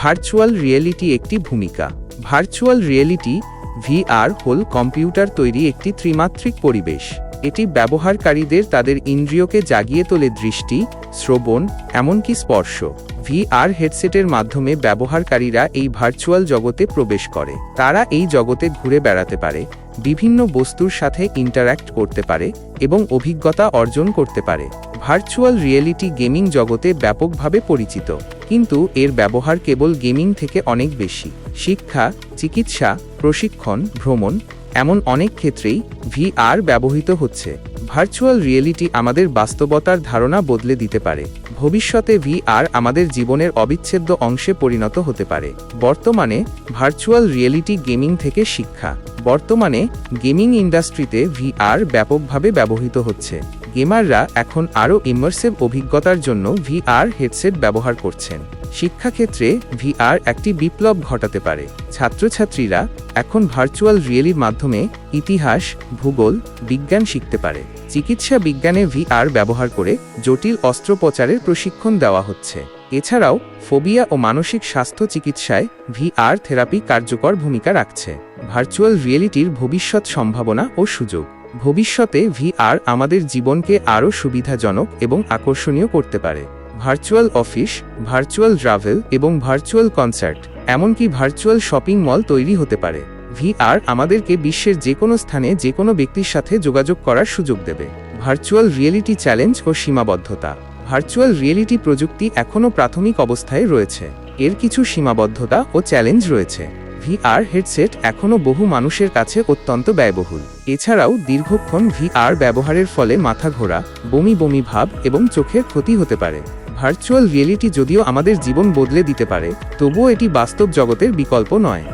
Virtual reality একটি ভূমিকা। Virtual reality, VR, হল কম্পিউটার তৈরি একটি ত্রিমাত্রিক পরিবেশ। এটি ব্যবহারকারীদের তাদের ইন্দ্রিয়কে জাগিয়ে তোলে দৃষ্টি, শ্রবণ, এমনকি স্পর্শ। ভিআর হেডসেটের মাধ্যমে ব্যবহারকারীরা এই ভার্চুয়াল জগতে প্রবেশ করে। তারা এই জগতে ঘুরে বেড়াতে পারে, বিভিন্ন বস্তুর সাথে ইন্টারঅ্যাক্ট করতে পারে এবং অভিজ্ঞতা অর্জন করতে পারে। ভার্চুয়াল রিয়েলিটি গেমিং জগতে ব্যাপকভাবে পরিচিত। কিন্তু এর ব্যবহার কেবল গেমিং থেকে অনেক বেশি। শিক্ষা, চিকিৎসা, প্রশিক্ষণ, ভ্রমণ, এমন অনেক ক্ষেত্রেই ভিআর ব্যবহৃত হচ্ছে। ভার্চুয়াল রিয়েলিটি আমাদের বাস্তবতার ধারণা বদলে দিতে পারে। ভবিষ্যতে ভি আর আমাদের জীবনের অবিচ্ছেদ্য অংশে পরিণত হতে পারে। বর্তমানে ভার্চুয়াল রিয়েলিটি গেমিং থেকে শিক্ষা। বর্তমানে গেমিং ইন্ডাস্ট্রিতে ভি আর ব্যাপকভাবে ব্যবহৃত হচ্ছে। গেমাররা এখন আরও ইমার্সিভ অভিজ্ঞতার জন্য ভি আর হেডসেট ব্যবহার করছেন। শিক্ষাক্ষেত্রে ভিআর একটি বিপ্লব ঘটাতে পারে। ছাত্রছাত্রীরা এখন ভার্চুয়াল রিয়েলির মাধ্যমে ইতিহাস, ভূগোল, বিজ্ঞান শিখতে পারে। চিকিৎসা বিজ্ঞানে ভিআর ব্যবহার করে জটিল অস্ত্রোপচারের প্রশিক্ষণ দেওয়া হচ্ছে। এছাড়াও ফোবিয়া ও মানসিক স্বাস্থ্য চিকিৎসায় ভিআর থেরাপি কার্যকর ভূমিকা রাখছে। ভার্চুয়াল রিয়েলিটির ভবিষ্যৎ সম্ভাবনা ও সুযোগ। ভবিষ্যতে ভিআর আমাদের জীবনকে আরও সুবিধাজনক এবং আকর্ষণীয় করতে পারে। ভার্চুয়াল অফিস, ভার্চুয়াল ট্রাভেল এবং ভার্চুয়াল কনসার্ট, এমনকি ভার্চুয়াল শপিং মল তৈরি হতে পারে। ভিআর আমাদেরকে বিশ্বের যে কোনো স্থানে যে কোনো ব্যক্তির সাথে যোগাযোগ করার সুযোগ দেবে। ভার্চুয়াল রিয়েলিটি চ্যালেঞ্জ ও সীমাবদ্ধতা। ভার্চুয়াল রিয়েলিটি প্রযুক্তি এখনও প্রাথমিক অবস্থায় রয়েছে। এর কিছু সীমাবদ্ধতা ও চ্যালেঞ্জ রয়েছে। ভিআর হেডসেট এখনও বহু মানুষের কাছে অত্যন্ত ব্যয়বহুল। এছাড়াও দীর্ঘক্ষণ ভিআর ব্যবহারের ফলে মাথা ঘোরা বমি বমি ভাব এবং চোখের ক্ষতি হতে পারে। ভার্চুয়াল রিয়েলিটি যদিও আমাদের জীবন বদলে দিতে পারে তবুও এটি বাস্তব জগতের বিকল্প নয়।